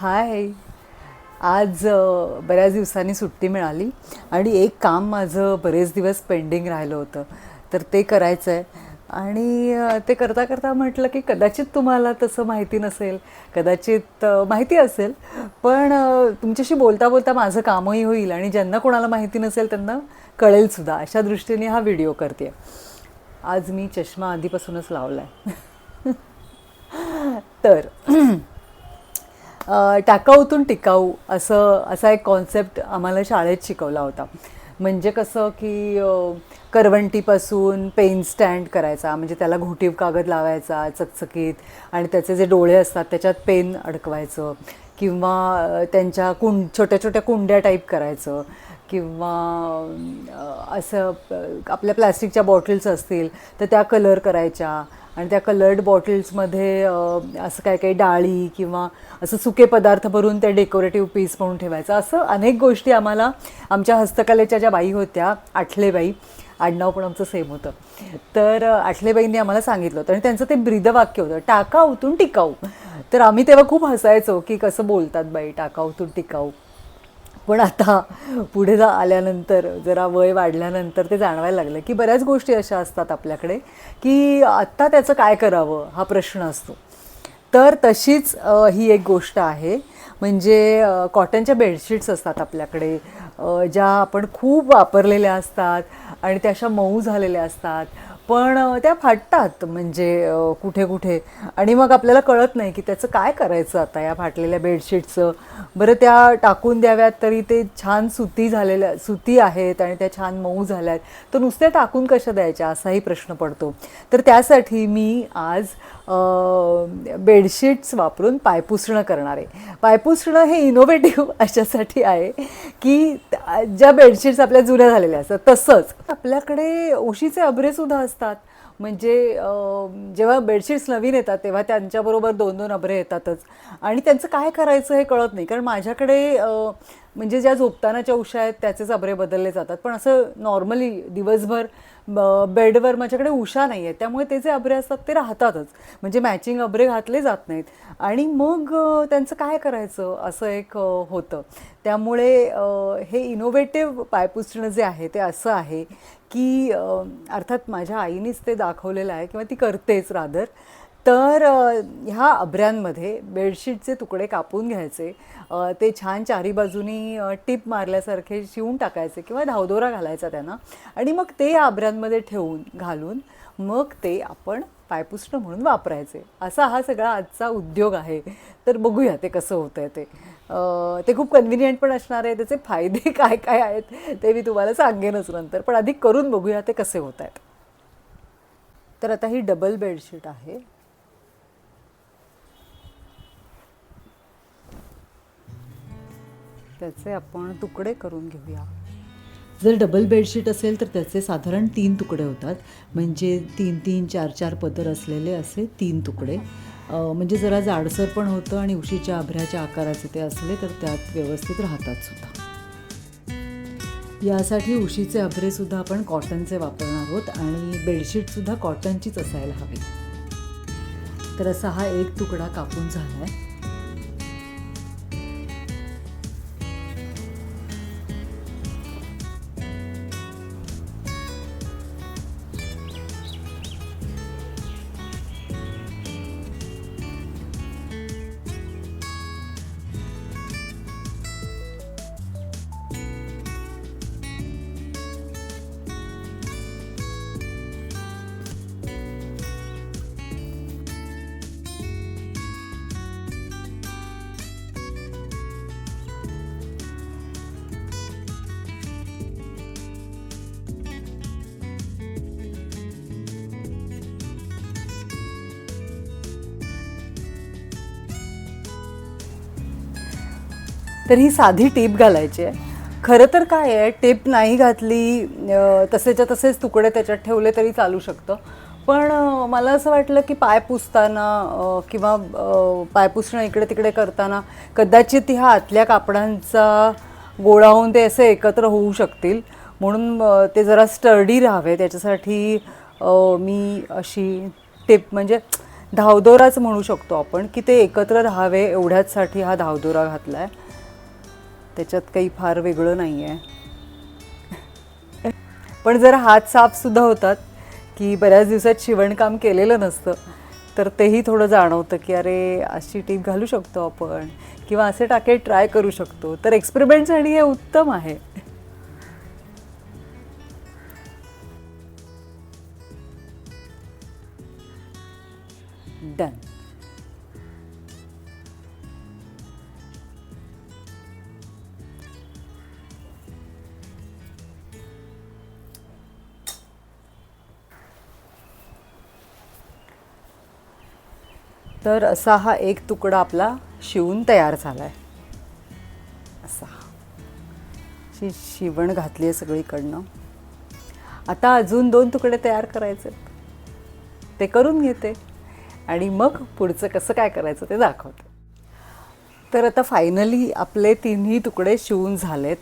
हाय. आज बऱ्याच दिवसांनी सुट्टी मिळाली आणि एक काम माझं बरेच दिवस पेंडिंग राहिलं होतं. तर ते करायचं आहे आणि ते करता करता म्हटलं की कदाचित तुम्हाला तसं माहिती नसेल कदाचित माहिती असेल पण तुमच्याशी बोलता बोलता माझं कामही होईल आणि ज्यांना कोणाला माहिती नसेल त्यांना कळेल सुद्धा. अशा दृष्टीने हा व्हिडिओ करते आज मी चष्मा आधीपासूनच लावला आहे तर टाकाऊतून टिकाऊ असं असा एक कॉन्सेप्ट आम्हाला शाळेत शिकवला होता. म्हणजे कसं की करवंटीपासून पेन स्टँड करायचा म्हणजे त्याला घोटीव कागद लावायचा चकचकीत आणि त्याचे जे डोळे असतात त्याच्यात पेन अडकवायचं किंवा त्यांच्या कुंड छोट्या छोट्या कुंड्या टाईप करायचं. किंवा असं आपल्या प्लॅस्टिकच्या बॉटल्स असतील तर त्या कलर करायच्या. आणि त्या कलर्ड बॉटल्समध्ये असं काय काही डाळी किंवा असं सुके पदार्थ भरून ते डेकोरेटिव्ह पीस म्हणून ठेवायचं. असं अनेक गोष्टी आम्हाला आमच्या हस्तकलेच्या ज्या बाई होत्या आठलेबाई आडनाव पण आमचं सेम होतं. तर आठलेबाईंनी आम्हाला सांगितलं होतं. आणि त्यांचं ते ब्रीदवाक्य होतं टाका उतून टिकाऊ. तर आम्ही तेव्हा खूप हसायचो की कसं बोलतात बाई टाका उतून टिकाऊ. पण आता पुढे जा आल्यानंतर जरा वय वाढल्यानंतर ते जाणवायला लागलं की बऱ्याच गोष्टी अशा असतात आपल्याकडे की आत्ता त्याचं काय करावं हा प्रश्न असतो. तर तशीच ही एक गोष्ट आहे. म्हणजे कॉटनच्या बेडशीट्स असतात आपल्याकडे. ज्या आपण खूप वापरलेल्या असतात आणि त्या अशा मऊ झालेल्या असतात. पण त्या फाटतात म्हणजे कुठे कुठे. आणि मग आपल्याला कळत नाही की त्याचं काय करायचं आता या फाटलेल्या बेडशीटचं. बरं त्या टाकून द्याव्यात तरी ते छान सुती झालेल्या सुती आहेत आणि त्या छान मऊ झाल्या आहेत तर नुसत्या टाकून कशा द्यायच्या असाही प्रश्न पडतो. तर त्यासाठी मी आज बेडशीट्स वापरून पायपुसणं करणारे. पायपुसणं हे इनोव्हेटिव्ह अशासाठी आहे की ज्या बेडशीट्स आपल्या जुन्या झालेल्या असतात तसंच. आपल्याकडे उशीचे अभ्रेसुद्धा असतात. म्हणजे जेव्हा बेडशीट्स नवीन येतात तेव्हा त्यांच्याबरोबर दोन दोन अभ्रे येतातच. आणि त्यांचं काय करायचं हे कळत नाही. कारण माझ्याकडे म्हणजे ज्या झोपतानाच्या उशा आहेत त्याचेच अबरे बदलले जातात. पण असं नॉर्मली दिवसभर ब- बेडवर माझ्याकडे उशा नाही आहेत. त्यामुळे ते जे अबरे असतात ते राहतातच. म्हणजे मॅचिंग अबरे घातले जात नाहीत. आणि मग त्यांचं काय करायचं? असं एक होतं. त्यामुळे हे इनोव्हेटिव्ह पायपुसणं जे आहे ते असं आहे की अर्थात माझ्या आईनीच ते दाखवलेलं आहे किंवा ती करतेच रादर तर ह्या अभऱ्यांमध्ये बेडशीटचे तुकडे कापून घ्यायचे ते छान चारी बाजूनी टिप मारल्यासारखे शिवून टाकायचे किंवा धावदोरा घालायचा त्यांना आणि मग ते या अभऱ्यांमध्ये ठेवून घालून मग ते आपण पायपुष्ण म्हणून वापरायचे. असा हा सगळा आजचा उद्योग आहे. तर बघूया ते कसं होतं आहे ते ते खूप कन्व्हिनियंट पण असणार आहे. त्याचे फायदे काय काय आहेत ते मी तुम्हाला सांगेनच नंतर. पण आधी करून बघूया ते कसे होत आहेत तर आता ही डबल बेडशीट आहे. त्याचे आपण तुकडे करून घेऊया. जर डबल बेडशीट असेल तर त्याचे साधारण तीन तुकडे होतात. म्हणजे तीन तीन चार चार पदर असलेले असे तीन तुकडे. म्हणजे जरा जाडसर पण होतं आणि उशीच्या आभऱ्याच्या आकाराचे ते असले तर त्यात व्यवस्थित राहतात सुद्धा. यासाठी उशीचे अभरेसुद्धा आपण कॉटनचे वापरणार आहोत आणि बेडशीटसुद्धा कॉटनचीच असायला हवी. तर असा हा एक तुकडा कापून झाला आहे तर ही साधी टीप घालायची आहे. खरं तर काय आहे टेप नाही घातली तसेच्या तसेच तुकडे त्याच्यात ठेवले तरी चालू शकतं. पण मला असं वाटलं की पाय पुसताना किंवा पाय पुसणं इकडे तिकडे करताना कदाचित ह्या आतल्या कापडांचा गोळा होऊन ते असे एकत्र होऊ शकतील. म्हणून ते जरा स्टर्डी राहावे. त्याच्यासाठी मी अशी टेप म्हणजे धावदोराच म्हणू शकतो आपण की ते एकत्र राहावे एवढ्याचसाठी हा धावदोरा घातला आहे त्याच्यात काही फार वेगळं नाही आहे पण जर हात साफसुद्धा होतात की बऱ्याच दिवसात शिवणकाम केलेलं नसतं तर तेही थोडं जाणवतं की अरे अशी टीप घालू शकतो आपण किंवा असे टाके ट्राय करू शकतो. तर एक्सपेरिमेंटसाठी हे उत्तम आहे. डन. तर असा हा एक तुकडा आपला शिवून तयार झाला आहे असा. अशी शिवण घातली आहे सगळीकडनं. आता अजून दोन तुकडे तयार करायचे आहेत. ते करून घेते. आणि मग पुढचं कसं काय करायचं ते दाखवते. तर आता फायनली आपले तिन्ही तुकडे शिवून झालेत.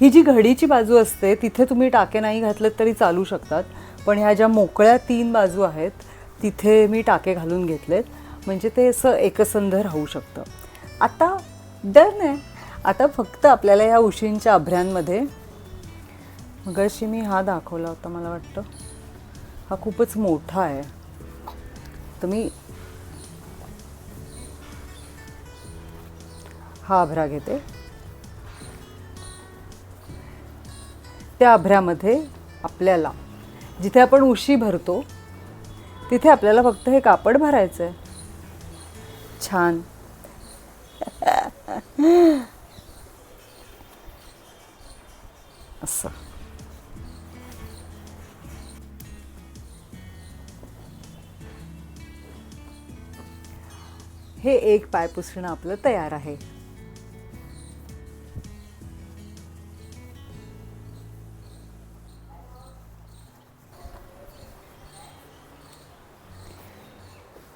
ही जी घडीची बाजू असते तिथे तुम्ही टाके नाही घातलेत तरी चालू शकतात. पण ह्या ज्या मोकळ्या तीन बाजू आहेत तिथे मी टाके घालून घेतलेत. म्हणजे ते असं एकसंध राहू शकतं. आता डन आहे. आता फक्त आपल्याला या उशींच्या अभ्र्यांमध्ये मगाशी मी हा दाखवला होता मला वाटतं. हा खूपच मोठा आहे. तर मी हा अभ्रा घेते. त्या अभऱ्यामध्ये आपल्याला जिथे आपण उशी भरतो तिथे आपल्याला फक्त हे कापड भरायचं आहे छान. असं. हे एक पाय पुसणं आपलं तयार आहे.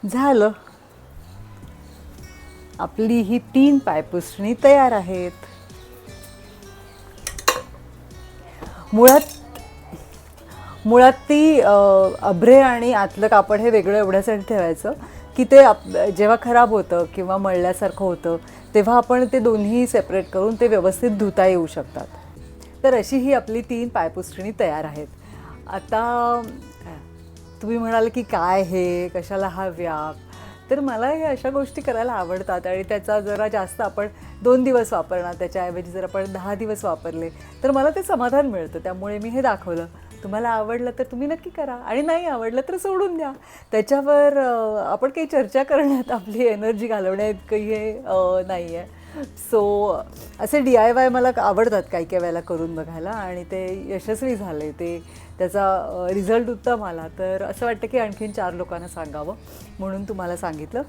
झालं. आपली ही तीन पायपुसणी तयार आहेत. मुळात मुळात ती अभ्रे आणि आतलं कापड हे वेगळं एवढ्यासाठी ठेवायचं की ते आप जेव्हा खराब होतं किंवा मळल्यासारखं होतं तेव्हा आपण ते दोन्ही सेपरेट करून ते व्यवस्थित धुता येऊ शकतात. तर अशी ही आपली तीन पायपुसणी तयार आहेत. आता तुम्ही म्हणाल की काय हे? कशाला हा व्याप? तर मला हे अशा गोष्टी करायला आवडतात आणि त्याचा जरा जास्त आपण दोन दिवस वापरणार त्याच्याऐवजी जर आपण दहा दिवस वापरले तर मला ते समाधान मिळतं. त्यामुळे मी हे दाखवलं. तुम्हाला आवडलं तर तुम्ही नक्की करा आणि नाही आवडलं तर सोडून द्या. त्याच्यावर आपण काही चर्चा करण्यात आपली एनर्जी घालवण्यात काही हे नाही आहे सो असे डी आय वाय मला आवडतात काही काही वेळेला करून बघायला आणि ते यशस्वी झाले. ते त्याचा रिझल्ट उत्तम आला. तर असं वाटतं की आणखीन चार लोकांना सांगावं म्हणून तुम्हाला सांगितलं.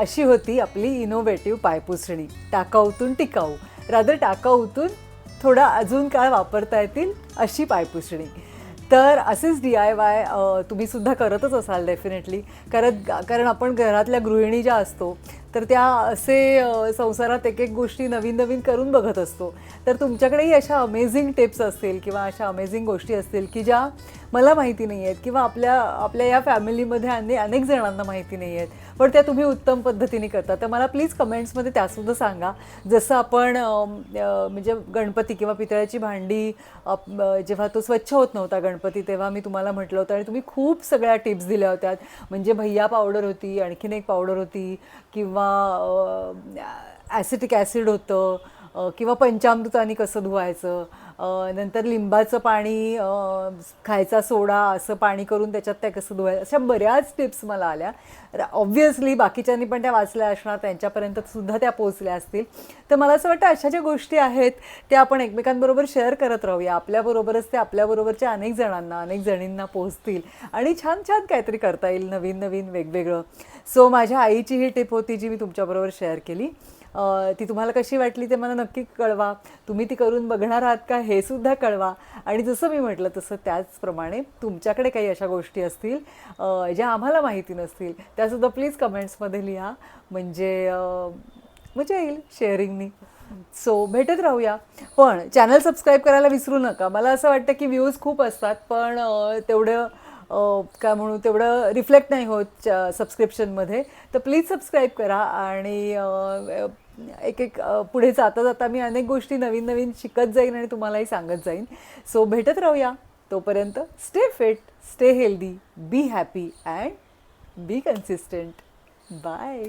अशी होती आपली इनोव्हेटिव्ह पायपुसणी. टाकाऊतून टिकाऊ. रादर टाकाऊतून थोडा अजून काळ वापरता येतील अशी पायपुसणी. तर असेच डी आय वाय तुम्हीसुद्धा करतच असाल डेफिनेटली कारण कारण आपण घरातल्या गृहिणी ज्या असतो तर त्या असे संसारात एक एक गोष्टी नवीन नवीन करून बघत असतो. तर तुमच्याकडेही अशा अमेझिंग टिप्स असतील किंवा अशा अमेझिंग गोष्टी असतील की ज्या मला माहिती नाही आहेत किंवा आपल्या आपल्या या फॅमिलीमध्ये अने अनेक जणांना माहिती नाही आहेत पण त्या तुम्ही उत्तम पद्धतीने करता. तर मला प्लीज कमेंट्समध्ये त्यासुद्धा सांगा. जसं आपण म्हणजे गणपती किंवा पितळ्याची भांडी जेव्हा तो स्वच्छ होत नव्हता गणपती तेव्हा मी तुम्हाला म्हटलं होतं आणि तुम्ही खूप सगळ्या टिप्स दिल्या होत्या. म्हणजे भैया पावडर होती आणखीन एक पावडर होती किंवा ॲसिटिक ॲसिड होतं किंवा पंचामृताने कसं धुवायचं नंतर लिंबाचं पाणी खायचा सोडा असं पाणी करून त्याच्यात त्या कसं धुवायचं अशा बऱ्याच टिप्स मला आल्या. ऑब्व्हियसली बाकीच्यांनी पण त्या वाचल्या असणार त्यांच्यापर्यंत सुद्धा त्या पोचल्या असतील. तर मला असं वाटतं अशा ज्या गोष्टी आहेत त्या आपण एकमेकांबरोबर शेअर करत राहूया. आपल्याबरोबरच ते आपल्याबरोबरच्या अनेक जणांना अनेक जणींना पोचतील आणि छान छान काहीतरी करता येईल नवीन नवीन वेगवेगळं. सो माझ्या आईची ही टिप होती जी मी तुमच्याबरोबर शेअर केली. ती तुम्हाला कशी वाटली ते मला नक्की कळवा. तुम्ही ती करून बघणार आहात का हे सुद्धा कळवा. आणि जसं मी म्हटलं तसं त्याचप्रमाणे तुमच्याकडे काही अशा गोष्टी असतील ज्या आम्हाला माहिती नसतील त्यासुद्धा प्लीज कमेंट्समध्ये लिहा. म्हणजे मजा येईल शेअरिंगनी सो भेटत राहूया. पण चॅनल सबस्क्राईब करायला विसरू नका. मला असं वाटतं की व्ह्यूज खूप असतात पण तेवढं काय म्हणू तेवढं रिफ्लेक्ट नाही होत सबस्क्रिप्शनमध्ये तर प्लीज सबस्क्राईब करा आणि एक एक पुढे जाता जाता मी अनेक गोष्टी नवीन नवीन शिकत जाईन आणि तुम्हालाही सांगत जाईन. सो भेटत राहूया. तोपर्यंत stay fit stay healthy be happy and be consistent bye